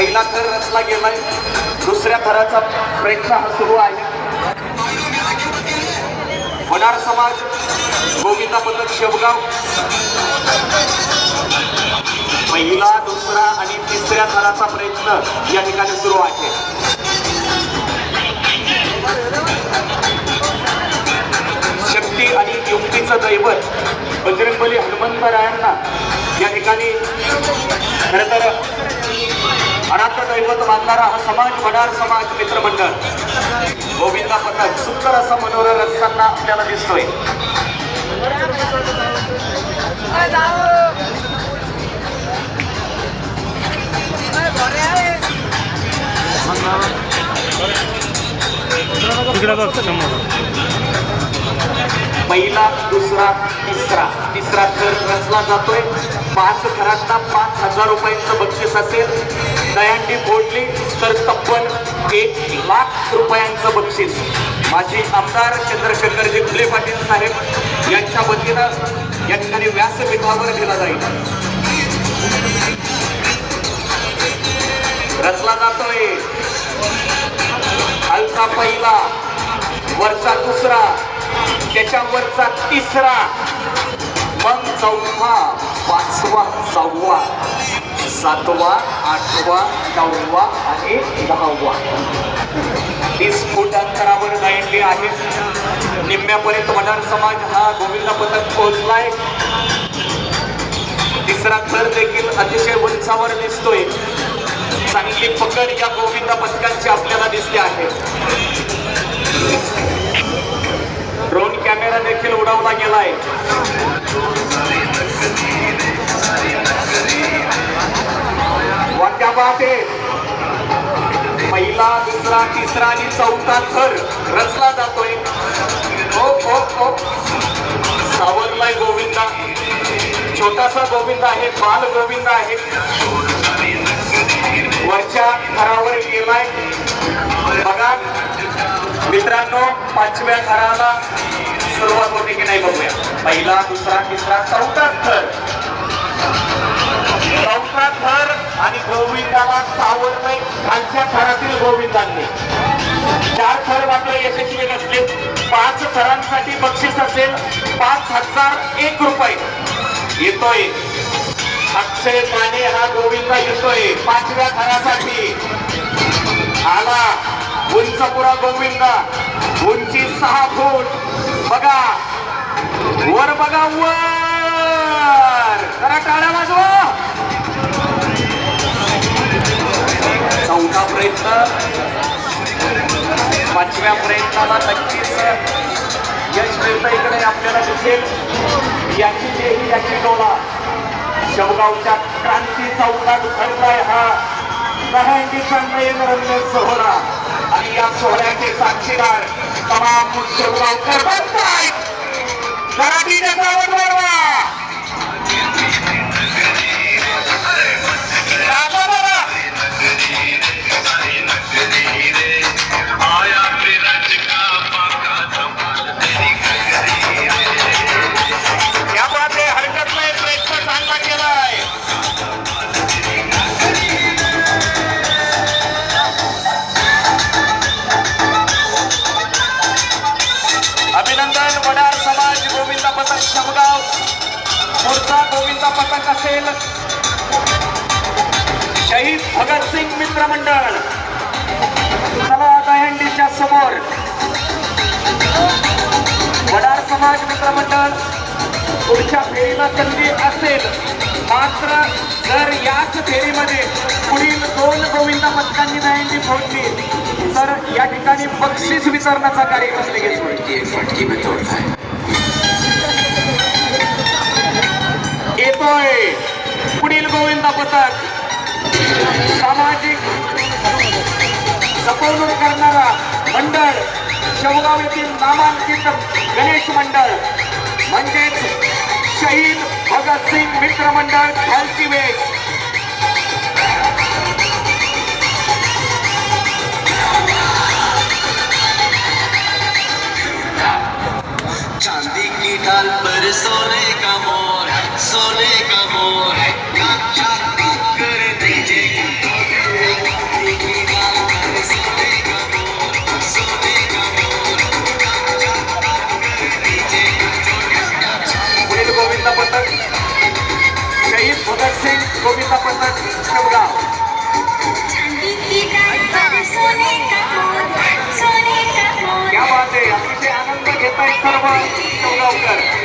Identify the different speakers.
Speaker 1: पहिला थर रचला गेलाय. दुसऱ्या थराचा प्रयत्न हा सुरू आहे. वडार समाज गोविंदा पथक शेवगाव. पहिला दुसरा आणि तिसऱ्या थराचा प्रयत्न या ठिकाणी सुरू आहे. शक्ती आणि युक्तीचं दैवत बजरंगबली हनुमंतरायांना या ठिकाणी खरं तर अनाथ दैवत मानणारा हा समाज वडार समाज मित्रमंडळ. गोविंदा पथक सुंदर असा मनोरम रचताना आपल्याला दिसतोय. पहिला दुसरा तिसरा. तिसरा थर रचला जातोय. पाच थरांना पाच हजार रुपयांचं बक्षीस असेल. लाख रुपयांचं बक्षीस माजी आमदार चंद्रशेखरजी फुले पाटील साहेब यांच्या वतीनं या ठिकाणी व्यासपीठावर दिला जाईल रचला जातोय. खालचा पहिला वरचा दुसरा त्याच्यावरचा तिसरा. मग चौथा पाचवा सहावा. सातवा आठवा नववा आणि दहावा. तीस फूट अंतरावर लाईनली आहे निम्म्यापर्यंत वडार समाज हा गोविंद पथक पोहोचलाय. तिसरा थर देखील अतिशय उंचावर दिसतोय. चांगली पकड या गोविंदा पथकांची आपल्याला दिसते आहे. ड्रोन कॅमेरा देखील उडवला गेलाय. पाहते पहिला दुसरा तिसरा आणि चौथा थर रचला जातोय. हो हो ओ. सावरलाय गोविंदा. छोटासा गोविंद आहे बाल गोविंद आहे. वरच्या थरावर गेलाय. बघा. मित्रांनो पाचव्या थराला सुरुवात होते की नाही बघूया. पहिला दुसरा तिसरा चौथा थर. आणि गोविंदाला सावरलंय खालच्या थरातील गोविंदांनी. चार थर मात्र यशस्वी नसले. पाच थरांसाठी बक्षीस असेल. पाच हजार एक रुपये. येतोय. अक्षय माने हा गोविंदा येतोय. पाचव्या थरासाठी. आला. उंचपुरा गोविंदा. उंची सहा फूट. बघा. वर बघा वर. प्रयत्न पाचव्या प्रयत्नाला नक्कीच यश मिळतं इकडे आपल्याला दिसेल. याची जेही याची डोळा. शेवगावच्या क्रांती चौकात घडलाय हा. दहंडीचा नयनरम्य सोहळा. आणि या सोहळ्याचे साक्षीदार तमाम शेवगावकर बनतायत. पुढचा गोविंदा पथक असेल शहीद भगतसिंग मित्र मंडळ. चला दहंडीच्या समोर. वडार समाज मित्रमंडळ पुढच्या फेरीला संधी असेल. मात्र जर याच फेरीमध्ये पुढील दोन गोविंदा पथकांनी दहंडी फोडली तर या ठिकाणी बक्षीस वितरणाचा कार्यक्रम लगेच होईल. पथक सामाजिक जपवणूक करणारा मंडळ शेवगाव येथील नामांकित गणेश मंडळ. म्हणजेच शहीद भगतसिंग मित्र मंडळ खालची वेग.
Speaker 2: शोभिता पथक शिवगाव क्या बात
Speaker 3: आहे अतिशय आनंद घेत आहेत सर्व शिवगावकर